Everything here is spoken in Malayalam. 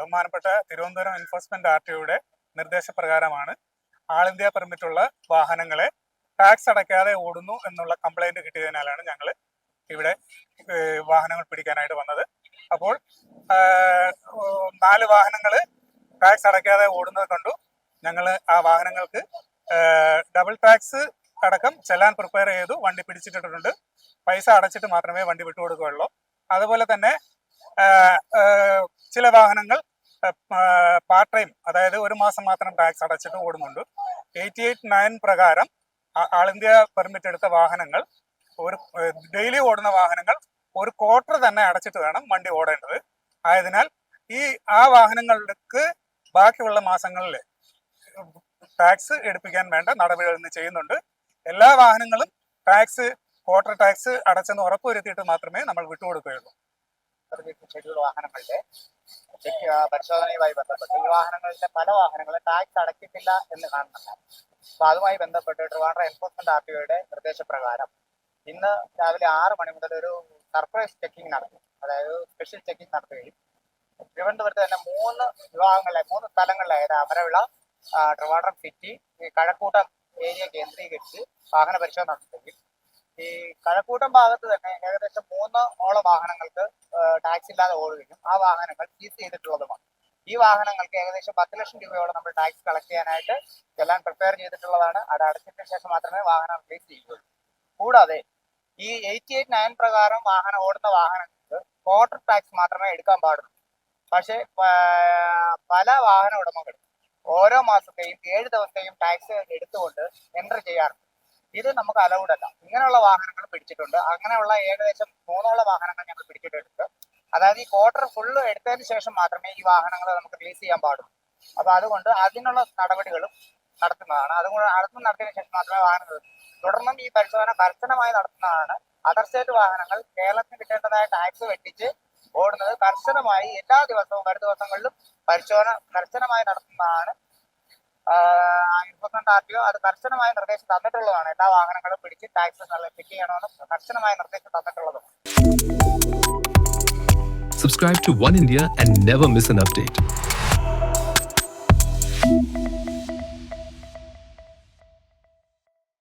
ബഹുമാനപ്പെട്ട തിരുവനന്തപുരം എൻഫോഴ്സ്മെന്റ് ആർ ടിയുടെ നിർദ്ദേശപ്രകാരമാണ് ആൾ ഇന്ത്യ പെർമിറ്റുള്ള വാഹനങ്ങളെ ടാക്സ് അടയ്ക്കാതെ ഓടുന്നു എന്നുള്ള കംപ്ലൈന്റ് കിട്ടിയതിനാലാണ് ഞങ്ങൾ ഇവിടെ വാഹനങ്ങൾ പിടിക്കാനായിട്ട് വന്നത്. അപ്പോൾ നാല് വാഹനങ്ങൾ ടാക്സ് അടയ്ക്കാതെ ഓടുന്നത് കണ്ടു. ഞങ്ങൾ ആ വാഹനങ്ങൾക്ക് ഡബിൾ ടാക്സ് അടക്കം ചെല്ലാൻ പ്രിപ്പയർ ചെയ്തു വണ്ടി പിടിച്ചിട്ടിട്ടുണ്ട്. പൈസ അടച്ചിട്ട് മാത്രമേ വണ്ടി വിട്ടുകൊടുക്കുകയുള്ളൂ. അതുപോലെ തന്നെ ചില വാഹനങ്ങൾ പാർട്ട് ടൈം അതായത് ഒരു മാസം മാത്രം ടാക്സ് അടച്ചിട്ട് ഓടുന്നുണ്ട്. എയ്റ്റി എയ്റ്റ് നയൻ പ്രകാരം ആൾ ഇന്ത്യ പെർമിറ്റ് എടുത്ത വാഹനങ്ങൾ ഒരു ഡെയിലി ഓടുന്ന വാഹനങ്ങൾ ഒരു ക്വാർട്ടർ തന്നെ അടച്ചിട്ട് വേണം വണ്ടി ഓടേണ്ടത്. ആയതിനാൽ ഈ ആ വാഹനങ്ങൾക്ക് ബാക്കിയുള്ള മാസങ്ങളിൽ ടാക്സ് എടുപ്പിക്കാൻ വേണ്ട നടപടികൾ ഇന്ന് ചെയ്യുന്നുണ്ട്. എല്ലാ വാഹനങ്ങളും ടാക്സ് ക്വാർട്ടർ ടാക്സ് അടച്ചെന്ന് ഉറപ്പുവരുത്തിയിട്ട് മാത്രമേ നമ്മൾ വിട്ടുകൊടുക്കുകയുള്ളൂ. ഷെഡ്യൂൾ വാഹനങ്ങളുടെ പരിശോധനയുമായി ബന്ധപ്പെട്ട് ഈ വാഹനങ്ങളുടെ പല വാഹനങ്ങളും ടാക്സ് അടക്കിയിട്ടില്ല എന്ന് കാണുന്നുണ്ട്. അപ്പൊ അതുമായി ബന്ധപ്പെട്ട് ട്രിവാൻഡ്ര എൻഫോഴ്സ്മെന്റ് ആർ ടി ഒയുടെ നിർദ്ദേശപ്രകാരം ഇന്ന് രാവിലെ ആറ് മണി മുതൽ ഒരു സർപ്രൈസ് ചെക്കിംഗ് നടത്തി അതായത് സ്പെഷ്യൽ ചെക്കിംഗ് നടത്തുകയും തിരുവനന്തപുരത്ത് തന്നെ മൂന്ന് വിഭാഗങ്ങളിലെ മൂന്ന് സ്ഥലങ്ങളിലായത് Amaravila Trivandrum city Kazhakkoottam area കേന്ദ്രീകരിച്ച് വാഹന പരിശോധന നടത്തുകയും ഈ കഴക്കൂട്ടം ഭാഗത്ത് തന്നെ ഏകദേശം മൂന്ന് ഓളം വാഹനങ്ങൾക്ക് ടാക്സ് ഇല്ലാതെ ഓടുകയും ആ വാഹനങ്ങൾ സീസ് ചെയ്തിട്ടുള്ളതുമാണ്. ഈ വാഹനങ്ങൾക്ക് ഏകദേശം പത്ത് ലക്ഷം രൂപയോളം നമ്മൾ ടാക്സ് കളക്ട് ചെയ്യാനായിട്ട് ചെല്ലാൻ പ്രിപ്പയർ ചെയ്തിട്ടുള്ളതാണ്. അത് അടച്ചതിന് ശേഷം മാത്രമേ വാഹനം റിലീസ് ചെയ്യുകയുള്ളൂ. കൂടാതെ ഈ എയ്റ്റി എയ്റ്റ് നയൻ പ്രകാരം വാഹനം ഓടുന്ന വാഹനങ്ങൾക്ക് ക്വാർട്ടർ ടാക്സ് മാത്രമേ എടുക്കാൻ പാടുള്ളൂ. പക്ഷേ പല വാഹന ഉടമകളും ഓരോ മാസത്തെയും ഏഴ് ദിവസത്തെയും ടാക്സ് എടുത്തുകൊണ്ട് എൻട്രി ചെയ്യാറുണ്ട്. ഇത് നമുക്ക് അലൗഡ് അല്ല. ഇങ്ങനെയുള്ള വാഹനങ്ങൾ പിടിച്ചിട്ടുണ്ട്. അങ്ങനെയുള്ള ഏകദേശം മൂന്നോളം വാഹനങ്ങൾ ഞങ്ങൾ പിടിച്ചിട്ടുണ്ട്. അതായത് ഈ ക്വാർട്ടർ ഫുള്ള് എടുത്തതിന് ശേഷം മാത്രമേ ഈ വാഹനങ്ങൾ നമുക്ക് റിലീസ് ചെയ്യാൻ പാടുള്ളൂ. അപ്പൊ അതുകൊണ്ട് അതിനുള്ള നടപടികളും നടത്തുന്നതാണ്. അതുകൊണ്ട് അടുത്തും നടത്തിയതിനു ശേഷം മാത്രമേ വാഹനങ്ങൾ തുടർന്നും ഈ പരിശോധന കർശനമായി നടത്തുന്നതാണ്. അതർ സ്റ്റേറ്റ് വാഹനങ്ങൾ കേരളത്തിന് കിട്ടേണ്ടതായ ടാക്സ് വെട്ടിച്ച് ഓടുന്നത് കർശനമായി എല്ലാ ദിവസവും വരും ദിവസങ്ങളിലും പരിശോധന കർശനമായി നടത്തുന്നതാണ്. എൻഫോഴ്സ്മെന്റ് ആർ ടി ഒ അത് കർശനമായ നിർദ്ദേശം തന്നിട്ടുള്ളതാണ് എല്ലാ വാഹനങ്ങളും പിടിച്ച് ടാക്സ് ചെക്ക് ചെയ്യണമെന്ന് കർശനമായ നിർദ്ദേശം തന്നിട്ടുള്ളതും Subscribe to One India and never miss an update.